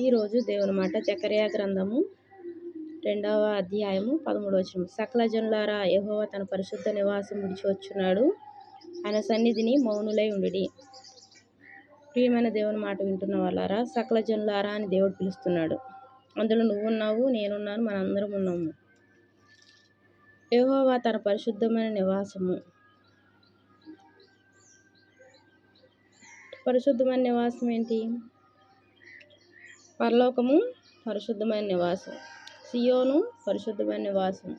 ఈరోజు దేవుని మాట చకర్యా గ్రంథము రెండవ అధ్యాయము పదమూడవ వచనం సకల జనులారా యహోవ తన పరిశుద్ధ నివాసం విడిచి వచ్చున్నాడు. ఆయన సన్నిధిని మౌనులై ఉండి ప్రియమైన దేవుని మాట వింటున్న వాళ్ళారా సకల జనులారా అని దేవుడు పిలుస్తున్నాడు. అందులో నువ్వున్నావు నేనున్నాను మనందరం ఉన్నాము. యహోవా తన పరిశుద్ధమైన నివాసము. పరిశుద్ధమైన నివాసం ఏంటి పరలోకము పరిశుద్ధమైన నివాసం. సియోను పరిశుద్ధమైన నివాసం.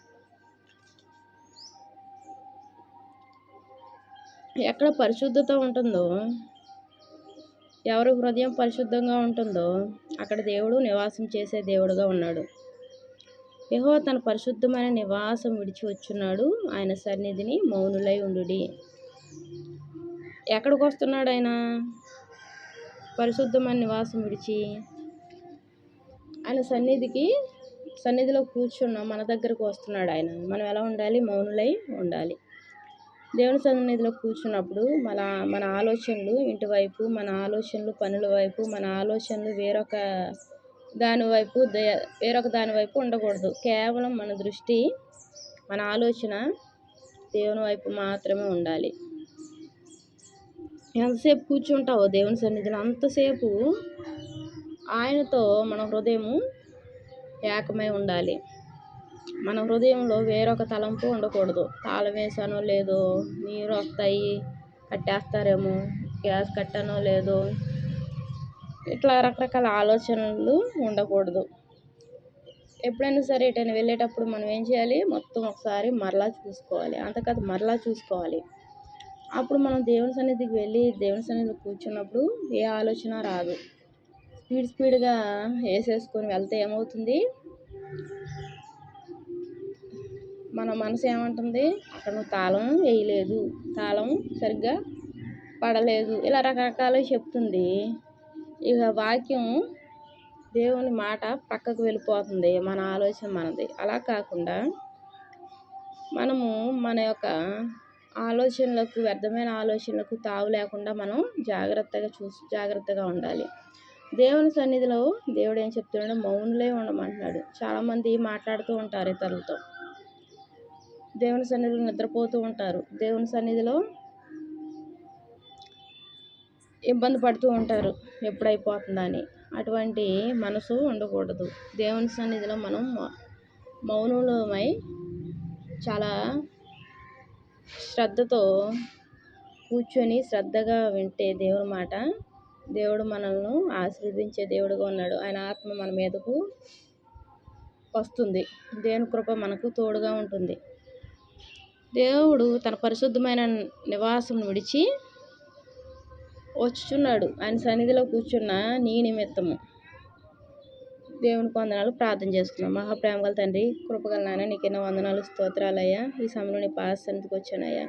ఎక్కడ పరిశుద్ధత ఉంటుందో ఎవరి హృదయం పరిశుద్ధంగా ఉంటుందో అక్కడ దేవుడు నివాసం చేసే దేవుడుగా ఉన్నాడు. యహో తన పరిశుద్ధమైన నివాసం విడిచి వచ్చున్నాడు. ఆయన సన్నిధిని మౌనులై ఉండు ఎక్కడికి వస్తున్నాడు ఆయన? పరిశుద్ధమైన నివాసం విడిచి ఆయన సన్నిధికి సన్నిధిలో కూర్చున్నాం మన దగ్గరకు వస్తున్నాడు ఆయన. మనం ఎలా ఉండాలి? మౌనులై ఉండాలి. దేవుని సన్నిధిలో కూర్చున్నప్పుడు మన మన ఆలోచనలు ఇంటి వైపు మన ఆలోచనలు పనుల వైపు మన ఆలోచనలు వేరొక దాని వైపు వేరొక దాని వైపు ఉండకూడదు. కేవలం మన దృష్టి మన ఆలోచన దేవుని వైపు మాత్రమే ఉండాలి. ఎంతసేపు కూర్చుంటావో దేవుని సన్నిధిలో? అంతసేపు ఆయనతో మన హృదయము ఏకమై ఉండాలి. మన హృదయంలో వేరొక తలంపు ఉండకూడదు. తాళం వేసానో లేదో నీరు వస్తాయి కట్టేస్తారేమో గ్యాస్ కట్టానో లేదో ఇట్లా రకరకాల ఆలోచనలు ఉండకూడదు. ఎప్పుడైనా సరే ఎటైనా వెళ్ళేటప్పుడు మనం ఏం చేయాలి? మొత్తం ఒకసారి మరలా చూసుకోవాలి. అంతకాదు మరలా చూసుకోవాలి. అప్పుడు మనం దేవుని సన్నిధికి వెళ్ళి దేవుని సన్నిధికి కూర్చున్నప్పుడు ఏ ఆలోచన రాదు. స్పీడ్ స్పీడ్గా వేసేసుకొని వెళ్తే ఏమవుతుంది? మన మనసు ఏమంటుంది? అక్కడ నువ్వు తాళం వేయలేదు. తాళం సరిగ్గా పడలేదు. ఇలా రకరకాలు చెప్తుంది. ఇక వాక్యం దేవుని మాట పక్కకు వెళ్ళిపోతుంది. మన ఆలోచన మనది. అలా కాకుండా మనము మన యొక్క ఆలోచనలకు వ్యర్థమైన ఆలోచనలకు తావు లేకుండా మనం జాగ్రత్తగా చూసి జాగ్రత్తగా ఉండాలి. దేవుని సన్నిధిలో దేవుడు ఏం చెప్తున్నాడు మౌనులే ఉండమంటున్నాడు. చాలామంది మాట్లాడుతూ ఉంటారు ఇతరులతో. దేవుని సన్నిధిలో నిద్రపోతూ ఉంటారు. దేవుని సన్నిధిలో ఇబ్బంది పడుతూ ఉంటారు. ఎప్పుడైపోతుందని. అటువంటి మనసు ఉండకూడదు. దేవుని సన్నిధిలో మనం మౌనులమై చాలా శ్రద్ధతో కూర్చొని శ్రద్ధగా వింటే దేవుని మాట దేవుడు మనల్ని ఆశీర్వదించే దేవుడుగా ఉన్నాడు. ఆయన ఆత్మ మన మీదకు వస్తుంది. దేవుని కృప మనకు తోడుగా ఉంటుంది. దేవుడు తన పరిశుద్ధమైన నివాసం విడిచి వచ్చుచున్నాడు. ఆయన సన్నిధిలో కూర్చున్న నీ నిమిత్తము దేవుని వందనాలు ప్రార్థన చేసుకున్నాం. మహాప్రేమ గల తండ్రి కృపగల నాయన నీకెన్నో వందనాలు స్తోత్రాలయ్యా. ఈ సమయంలో నీ పాస్ సన్నిధికి వచ్చానయ్యా.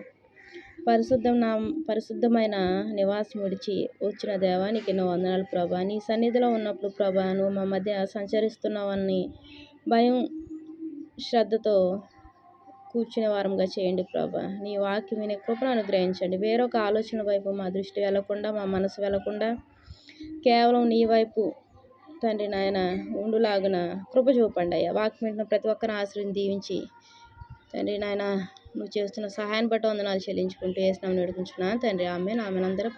పరిశుద్ధం నా పరిశుద్ధమైన నివాసం విడిచి వచ్చిన దేవా నీకు ఎన్నో వందనాలు ప్రభా. నీ సన్నిధిలో ఉన్నప్పుడు ప్రభా నువ్వు మా మధ్య సంచరిస్తున్నావని భయం శ్రద్ధతో కూర్చునే వారంగా చేయండి ప్రభా. నీ వాక్యం వినే కృపను అనుగ్రహించండి. వేరొక ఆలోచన వైపు మా దృష్టి వెళ్ళకుండా మా మనసు వెళ్ళకుండా కేవలం నీ వైపు తండ్రి నాయన ఉండులాగున కృప చూపండి అయ్యా. వాక్యం ప్రతి ఒక్కరిని ఆశ్రయం దీవించి తండ్రి నాయన నువ్వు చేస్తున్న సహాయాన్ని బట్టి వందనాలు చెల్లించుకుంటూ వేసినాము నడుకుంటున్నాను తండ్రి ఆమె ఆమె అందరూ